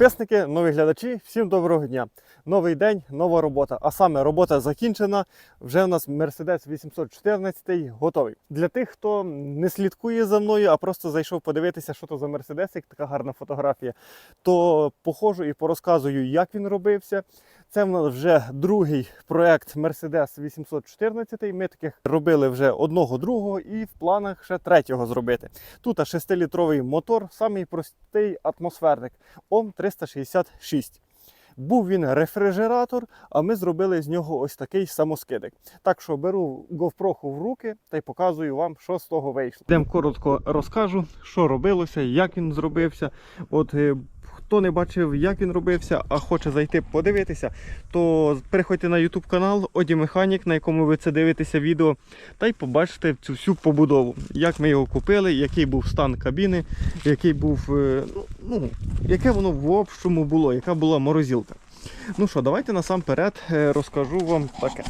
підписники, нові глядачі, всім доброго дня. Новий день, нова робота. А саме робота закінчена. Вже у нас Mercedes 814 готовий. Для тих, хто не слідкує за мною, а просто зайшов подивитися, що то за Mercedes, як така гарна фотографія, то походжу і порозказую, як він робився. Це в нас вже другий проект Mercedes 814. Ми таких робили вже одного другого і в планах ще третього зробити. Тут 6-літровий мотор, самий простий атмосферник ОМ 366. Був він рефрижератор, а ми зробили з нього ось такий самоскидик. Так що беру GoPro в руки та й показую вам, що з того вийшло. Йдемо коротко розкажу, що робилося, як він зробився. От е, хто не бачив, як він робився, а хоче зайти подивитися, то переходьте на YouTube канал Оді Механік, на якому ви це дивитеся відео, та й побачите цю всю побудову, як ми його купили, який був стан кабіни, який був, е, ну, ну, яке воно в общому було, яка була морозилка. Ну що, давайте насамперед е, розкажу вам таке.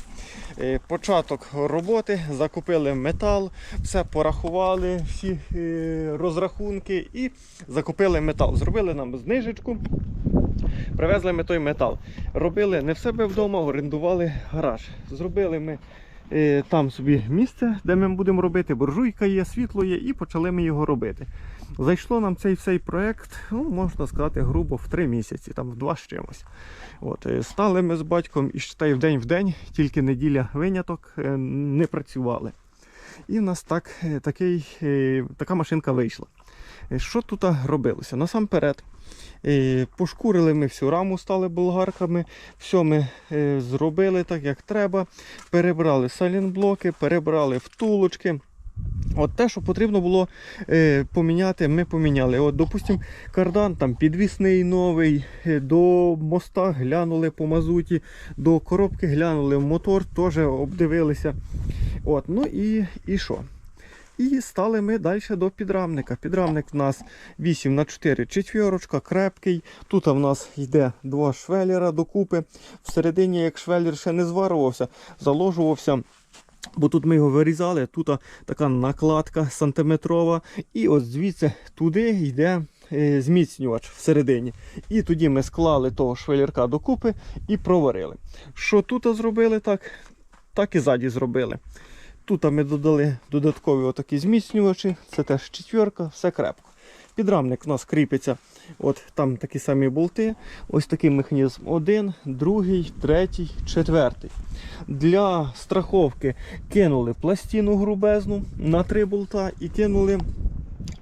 Е, Початок роботи, закупили метал, все порахували, всі е, розрахунки і закупили метал. Зробили нам знижечку, привезли ми той метал. Робили не в себе вдома, орендували гараж. Зробили ми там собі місце, де ми будемо робити. Буржуйка є, світло є, і почали ми його робити. Зайшло нам цей цей проект, ну, можна сказати, грубо в три місяці, там в два з чимось. От, е, стали ми з батьком і считай, в день в день, тільки неділя виняток, е, не працювали. І в нас так, е, такий, така машинка вийшла. Що тут робилося? Насамперед, пошкурили ми всю раму, стали болгарками, все ми зробили так, як треба. Перебрали салінблоки, перебрали втулочки. От те, що потрібно було е, поміняти, ми поміняли. От, допустим, кардан там підвісний новий, е, до моста глянули по мазуті, до коробки глянули, мотор теж обдивилися. От, ну і, і що? І стали ми далі до підрамника. Підрамник в нас 8 на 4 четвірочка, крепкий. Тут в нас йде два швеллера докупи. Всередині, як швеллер ще не зварювався, заложувався. Бо тут ми його вирізали, тут така накладка сантиметрова. І от звідси туди йде е, зміцнювач всередині. І тоді ми склали того швелірка докупи і проварили. Що тут зробили так, так і ззаді зробили. Тут ми додали додаткові отакі зміцнювачі, це теж четверка, все крепко. Підрамник у нас кріпиться, от там такі самі болти. Ось такий механізм. Один, другий, третій, четвертий. Для страховки кинули пластину грубезну на три болта і кинули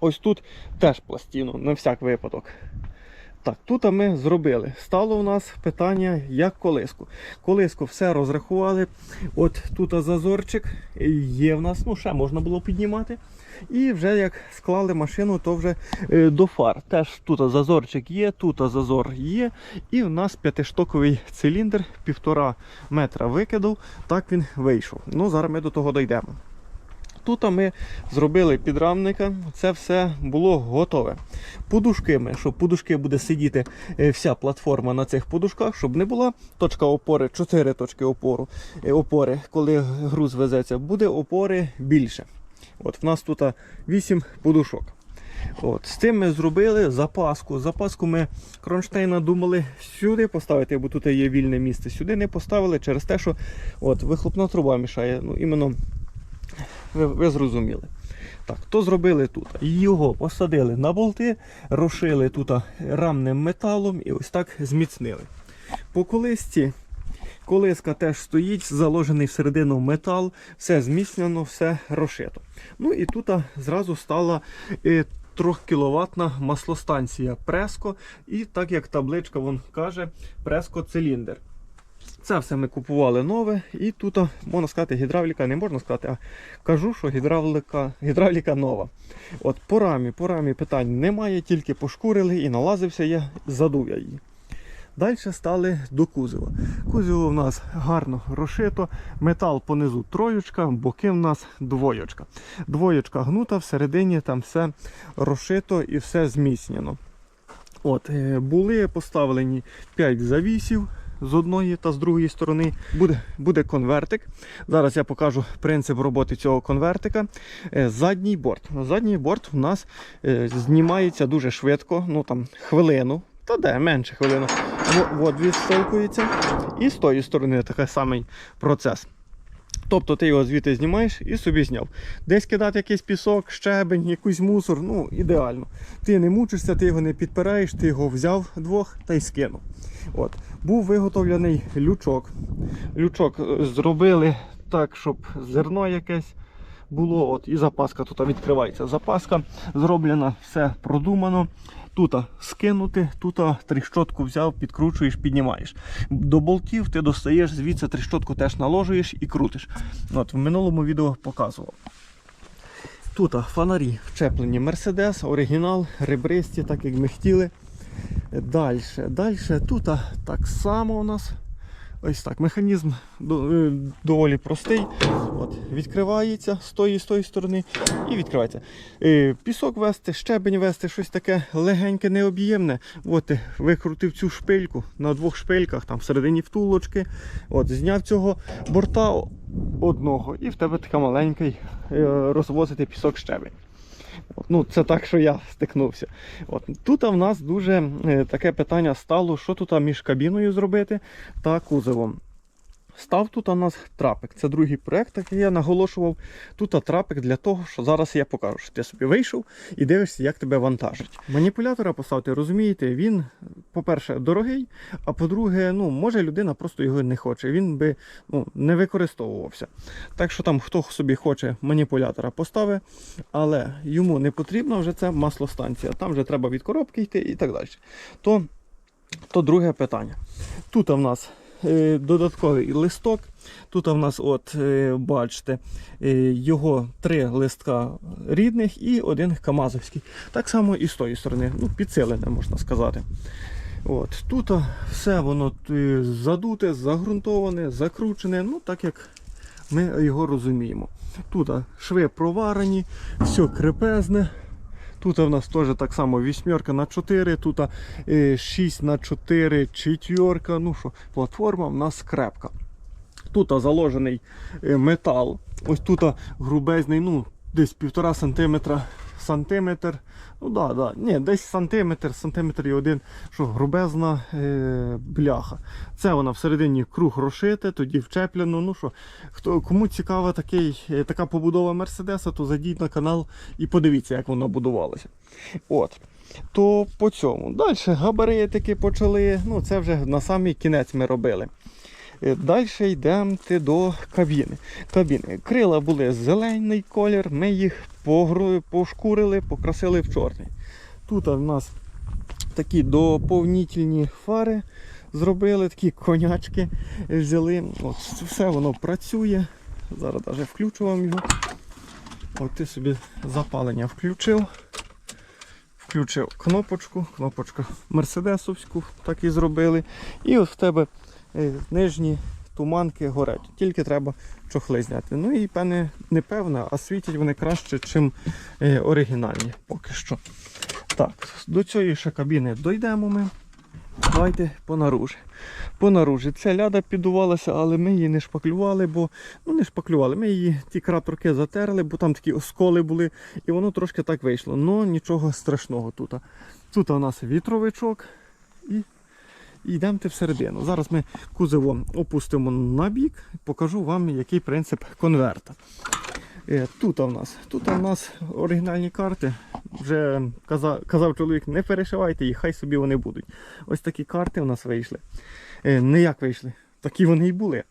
ось тут теж пластину на всяк випадок. Так, тут ми зробили. Стало у нас питання, як колиску. Колиску все розрахували. От тут зазорчик є в нас, ну ще можна було піднімати. І вже як склали машину, то вже е, до фар. Теж тут зазорчик є, тут зазор є. І в нас п'ятиштоковий циліндр, півтора метра викидав. Так він вийшов. Ну, зараз ми до того дійдемо. Тут ми зробили підрамника, це все було готове. Подушки ми, щоб подушки буде сидіти е, вся платформа на цих подушках, щоб не була точка опори, 4 точки опору, е, опори, коли груз везеться, буде опори більше. От В нас тут 8 подушок. От, З цим ми зробили запаску. Запаску ми кронштейна думали сюди поставити, бо тут є вільне місце. Сюди не поставили через те, що от, вихлопна труба мішає. Ну, іменно ви, ви зрозуміли. Так, то зробили тут? Його посадили на болти, розшили тут рамним металом і ось так зміцнили. По колисці, колиска теж стоїть, заложений всередину метал, все зміцнено, все розшито. Ну і тут зразу стала е, 3 кіловатна маслостанція Преско. І так як табличка вон каже, Преско циліндр. Це все ми купували нове, і тут, можна сказати, гідравліка не можна сказати, а кажу, що гідравліка, гідравліка нова. От по рамі, по рамі питань немає, тільки пошкурили і налазився я, задув я її. Далі стали до кузова. Кузово в нас гарно розшито, метал понизу троєчка, боки в нас двоєчка. Двоєчка гнута, всередині там все розшито і все зміцнено. От, е, Були поставлені 5 завісів з одної та з другої сторони. Буде, буде конвертик. Зараз я покажу принцип роботи цього конвертика. Е, Задній борт. Задній борт у нас е, знімається дуже швидко, ну там хвилину. Та де, менше хвилина. От відштовхується. І з тої сторони такий самий процес. Тобто ти його звідти знімаєш і собі зняв. Десь кидати якийсь пісок, щебень, якийсь мусор, ну ідеально. Ти не мучишся, ти його не підпираєш, ти його взяв двох та й скинув. От. Був виготовлений лючок. Лючок е, зробили так, щоб зерно якесь було. От, і запаска тут відкривається. Запаска зроблена, все продумано. Тут скинути, тут тріщотку взяв, підкручуєш, піднімаєш. До болтів ти достаєш, звідси тріщотку теж наложуєш і крутиш. От, в минулому відео показував. Тут фонарі вчеплені Mercedes, оригінал, ребристі, так як ми хотіли. Далі, далі тут так само у нас. Ось так. Механізм е, доволі простий. От, відкривається з тої з тої сторони і відкривається. Е, Пісок вести, щебень вести, щось таке легеньке, необ'ємне. От викрутив цю шпильку на двох шпильках, там всередині втулочки. От, зняв цього борта одного, і в тебе така маленький е, розвозити пісок щебень. Ну, це так, що я стикнувся. От, тут в нас дуже е, таке питання стало, що тут між кабіною зробити та кузовом. Став тут у нас трапик. Це другий проект, який я наголошував. Тут трапик для того, що зараз я покажу, що ти собі вийшов і дивишся, як тебе вантажить. Маніпулятора поставити, розумієте, він, по-перше, дорогий, а по-друге, ну, може людина просто його не хоче. Він би ну, не використовувався. Так що там хто собі хоче маніпулятора поставить, але йому не потрібна вже ця маслостанція. Там вже треба від коробки йти і так далі. То, то друге питання. Тут в нас додатковий листок. Тут в нас, от, е, бачите, е, його три листка рідних і один камазовський. Так само і з тої сторони, ну, підсилене, можна сказати. От, тут все воно е, задуте, загрунтоване, закручене, ну так як ми його розуміємо. Тут шви проварені, все крепезне. Тут у нас теж так само вісьмерка на 4, тут 6 на 4, четверка. Ну що, платформа в нас крепка. Тут заложений е, метал. Ось тут грубезний, ну, десь півтора сантиметра сантиметр. Ну да, да. Ні, десь сантиметр, сантиметр і один, що грубезна е, бляха. Це вона всередині круг розшите, тоді вчеплено. Ну що, хто, кому цікава такий, е, така побудова Мерседеса, то зайдіть на канал і подивіться, як воно будувалося. От. То по цьому. Далі габаритики почали. Ну, це вже на самий кінець ми робили. Далі йдемо до кабіни. кабіни. Крила були зелений колір, ми їх пошкурили, покрасили в чорний. Тут у нас такі доповнительні фари зробили, такі конячки взяли. От, все воно працює. Зараз навіть включу вам його. От ти собі запалення включив. Включив кнопочку, кнопочка мерседесовську, так і зробили. І от в тебе е, нижні туманки горять. Тільки треба чохли зняти. Ну і певне, не певне, а світять вони краще, ніж е, оригінальні поки що. Так, до цієї ще кабіни дійдемо ми. Давайте понаружі. Понаружі. Ця ляда піддувалася, але ми її не шпаклювали, бо ну не шпаклювали. Ми її ті краторки затерли, бо там такі осколи були, і воно трошки так вийшло. Ну нічого страшного тут. Тут у нас вітровичок і, і йдемо всередину. Зараз ми кузово опустимо на бік, покажу вам, який принцип конверта. Е, Тут у нас тут у нас оригінальні карти. Вже казав, казав чоловік, не перешивайте їх, хай собі вони будуть. Ось такі карти у нас вийшли. Е, Не як вийшли, такі вони і були.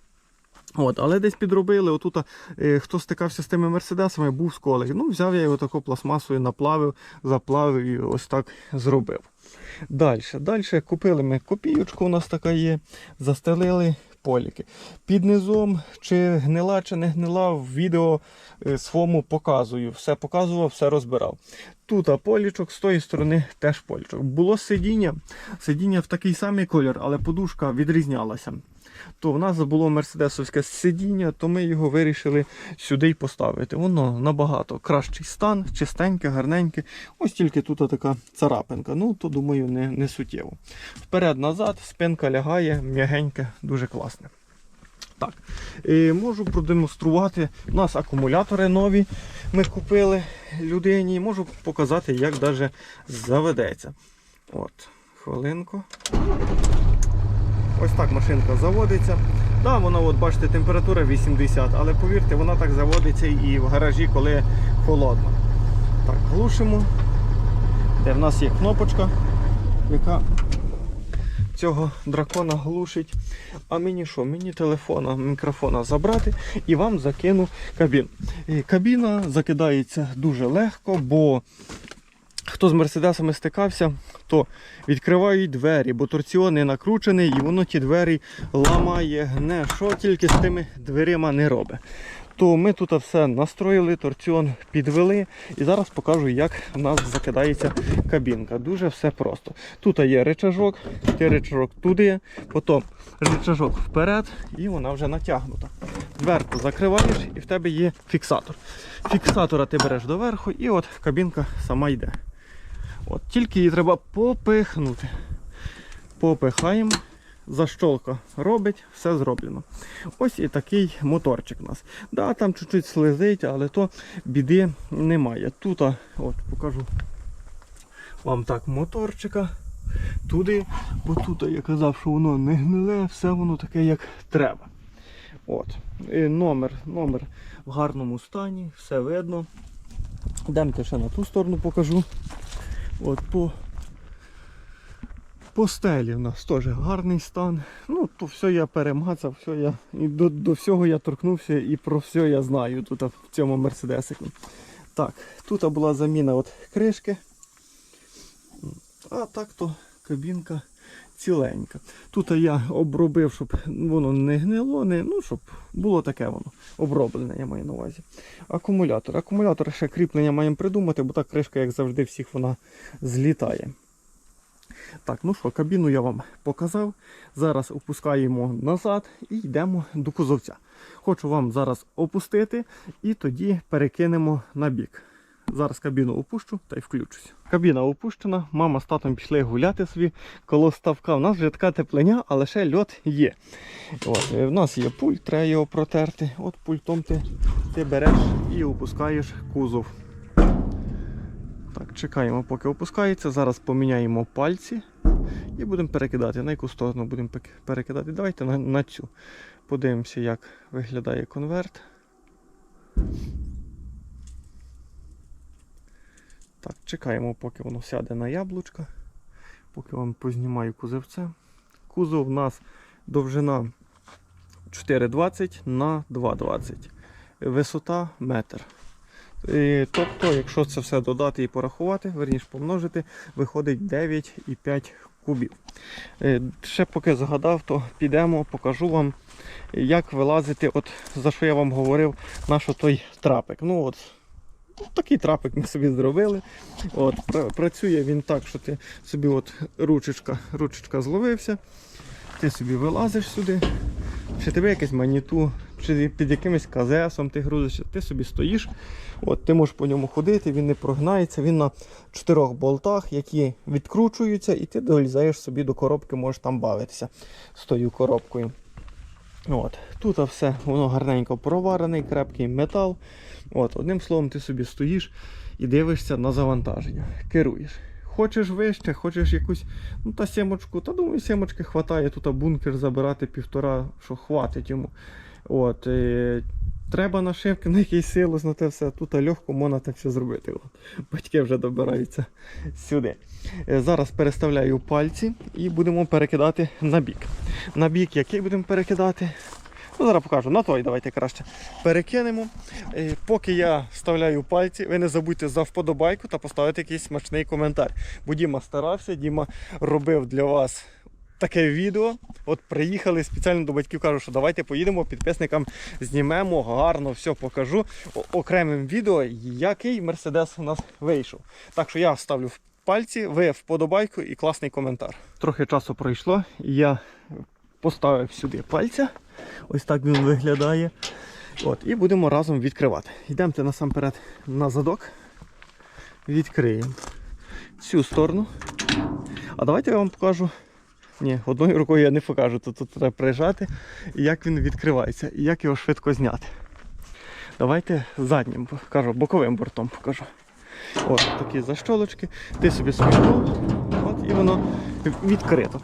От, але десь підробили. Отут, е, хто стикався з тими мерседесами, був сколик. Ну, взяв я його таку пластмасою, наплавив, заплавив і ось так зробив. Далі, далі купили ми копійочку, у нас така є, застелили поліки. Під низом, чи гнила, чи не гнила, в відео е, своєму показую. Все показував, все розбирав. Тут а, полічок, з тої сторони теж полічок. Було сидіння, сидіння в такий самий колір, але подушка відрізнялася. То в нас було мерседесовське сидіння, то ми його вирішили сюди й поставити. Воно набагато кращий стан, чистеньке, гарненьке. Ось тільки тут така царапинка. Ну, то думаю, не, не суттєво. Вперед-назад, спинка лягає, м'ягеньке, дуже класне. Так, е, можу продемонструвати. У нас акумулятори нові ми купили людині. Можу показати, як даже заведеться. От, Хвилинку. Ось так машинка заводиться. Да, вона, от бачите, температура 80, але повірте, вона так заводиться і в гаражі, коли холодно. Так, глушимо. Де в нас є кнопочка, яка цього дракона глушить. А мені що? Мені телефона, мікрофона забрати і вам закину кабіну. І Кабіна закидається дуже легко, бо хто з мерседесами стикався, то відкривають двері, бо торціон не накручений і воно ті двері ламає, гне, що тільки з тими дверима не робить. То ми тут все настроїли, торціон підвели і зараз покажу, як в нас закидається кабінка. Дуже все просто. Тут є речажок, ти речажок туди, потім речажок вперед і вона вже натягнута. Дверку закриваєш і в тебе є фіксатор. Фіксатора ти береш доверху і от кабінка сама йде. От, тільки її треба попихнути. Попихаємо. Защолка робить, все зроблено. Ось і такий моторчик у нас. Да, там чуть-чуть слизить, але то біди немає. Тут, от, покажу вам так моторчика. Туди, бо тут я казав, що воно не гниле, все воно таке, як треба. От. І номер, номер в гарному стані, все видно. Йдемте ще на ту сторону покажу. От по, по стелі в нас теж гарний стан. Ну, то все я перемацав, все я, і до, до всього я торкнувся і про все я знаю тут в цьому мерседесику. Так, тут була заміна от кришки. А так то кабінка ціленька. Тут я обробив, щоб воно не гнило, не, ну, щоб було таке воно оброблене, я маю на увазі. Акумулятор. Акумулятор ще кріплення маємо придумати, бо та кришка, як завжди, всіх вона злітає. Так, ну що, кабіну я вам показав. Зараз опускаємо назад і йдемо до кузовця. Хочу вам зараз опустити і тоді перекинемо на бік. Зараз кабіну опущу та й включусь. Кабіна опущена, мама з татом пішли гуляти собі коло ставка. У нас вже така теплиня, але ще льот є. От, е, в нас є пульт, треба його протерти. От пультом ти, ти береш і опускаєш кузов. Так, чекаємо, поки опускається. Зараз поміняємо пальці і будемо перекидати. На яку сторону будемо перекидати? Давайте на, на цю. Подивимося, як виглядає конверт. Так, чекаємо, поки воно сяде на яблучка. Поки вам познімаю кузовце. Кузов у нас довжина 4,20 на 2,20. Висота метр. І, тобто, якщо це все додати і порахувати, верніше помножити, виходить 9,5 кубів. Е, Ще поки згадав, то підемо, покажу вам, як вилазити, от за що я вам говорив, наш той трапик. Ну от, такий трапик ми собі зробили. От, працює він так, що ти собі от ручечка, ручечка зловився, ти собі вилазиш сюди, чи тебе якесь маніту, чи під якимось казесом ти грузишся, ти собі стоїш, от, ти можеш по ньому ходити, він не прогнається, він на чотирьох болтах, які відкручуються, і ти долізаєш собі до коробки, можеш там бавитися з тою коробкою. От. Тут все воно гарненько проварений, крепкий метал. От, одним словом, ти собі стоїш і дивишся на завантаження, керуєш. Хочеш вище, хочеш якусь, ну та сімочку, та думаю, сімочки хватає, тут бункер забирати півтора, що хватить йому. От, треба нашивки на якийсь силус на те все. Тут легко можна так все зробити. Батьки вже добираються сюди. Е, зараз переставляю пальці і будемо перекидати на бік. На бік який будемо перекидати? Ну, зараз покажу. На той давайте краще перекинемо. Е, Поки я вставляю пальці, ви не забудьте за вподобайку та поставити якийсь смачний коментар. Бо Діма старався, Діма робив для вас таке відео. От приїхали спеціально до батьків, кажу, що давайте поїдемо, підписникам знімемо, гарно все покажу окремим відео, який мерседес у нас вийшов. Так що я ставлю пальці, ви вподобайку і класний коментар. Трохи часу пройшло, і я поставив сюди пальця. Ось так він виглядає. От, і будемо разом відкривати. Йдемте насамперед на задок. Відкриємо цю сторону. А давайте я вам покажу. Ні, одною рукою я не покажу, то тут треба приїжджати, і як він відкривається, і як його швидко зняти. Давайте заднім покажу, боковим бортом покажу. От такі защолочки. Ти собі смикнув, от і воно відкрито.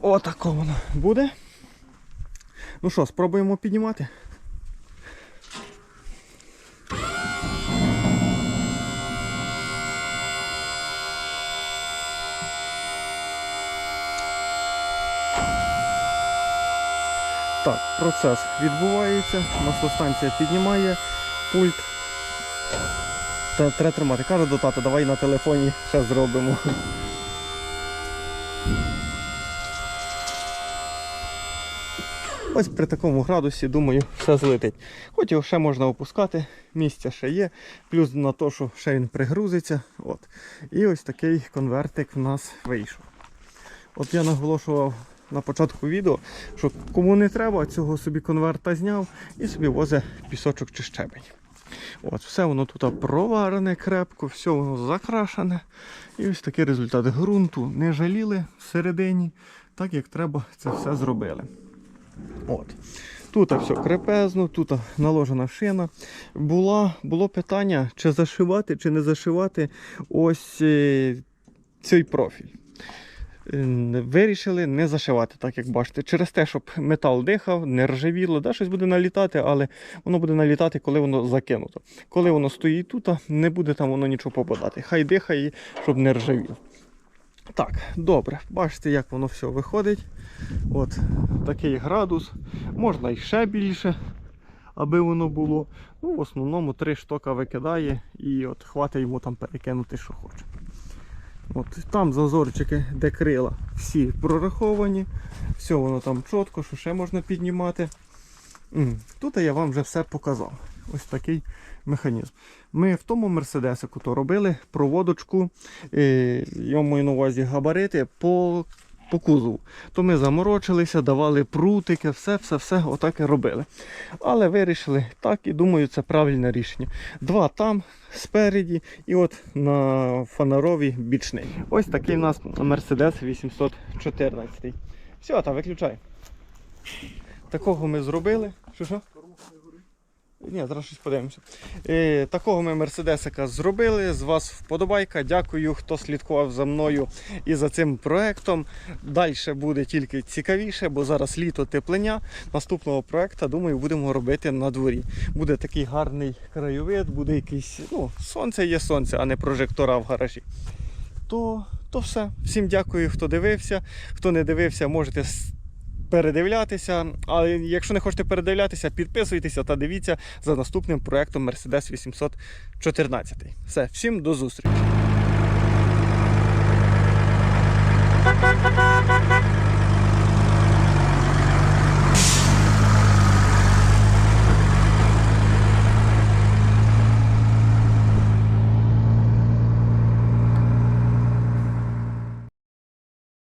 Отако воно буде. Ну що, спробуємо піднімати. Так, процес відбувається, маслостанція піднімає пульт. Треба тримати. Каже до тата, давай на телефоні ще зробимо. Ось при такому градусі, думаю, все злетить. Хоч його ще можна опускати, місця ще є, плюс на те, що ще він пригрузиться. От. І ось такий конвертик в нас вийшов. От я наголошував на початку відео, що кому не треба, цього собі конверта зняв і собі возить пісочок чи щебень. От, все воно тут проварене крепко, все воно закрашене. І ось такий результат ґрунту не жаліли всередині, так як треба це все зробили. От. Тут все крепезно, тут наложена шина. Була, було питання, чи зашивати, чи не зашивати ось е, цей профіль. Вирішили не зашивати, так як бачите, через те, щоб метал дихав, не ржавіло, да, щось буде налітати, але воно буде налітати, коли воно закинуто. Коли воно стоїть тут, не буде там воно нічого попадати. Хай дихає, щоб не ржавіло. Так, добре, бачите, як воно все виходить. От такий градус. Можна і ще більше, аби воно було. Ну, в основному три штока викидає і от хватить йому там перекинути, що хоче. От, там зазорчики, де крила, всі прораховані. Все воно там чітко, що ще можна піднімати. Тут я вам вже все показав. Ось такий механізм. Ми в тому мерседесику то робили проводочку, е, я маю на увазі габарити по, по кузову. То ми заморочилися, давали прутики, все-все-все отак і робили. Але вирішили так і думаю, це правильне рішення. Два там спереді і от на фанаровій бічний. Ось такий у нас Mercedes 814. Все, та виключай. Такого ми зробили. Що що? Ні, зараз щось подивимося. Е, такого ми мерседесика зробили. З вас вподобайка. Дякую, хто слідкував за мною і за цим проектом. Далі буде тільки цікавіше, бо зараз літо теплення. Наступного проекту, думаю, будемо робити на дворі. Буде такий гарний краєвид, буде якийсь, ну, сонце є сонце, а не прожектора в гаражі. То, то все. Всім дякую, хто дивився. Хто не дивився, можете передивлятися. А якщо не хочете передивлятися, підписуйтеся та дивіться за наступним проектом Mercedes 814. Все, всім до зустрічі!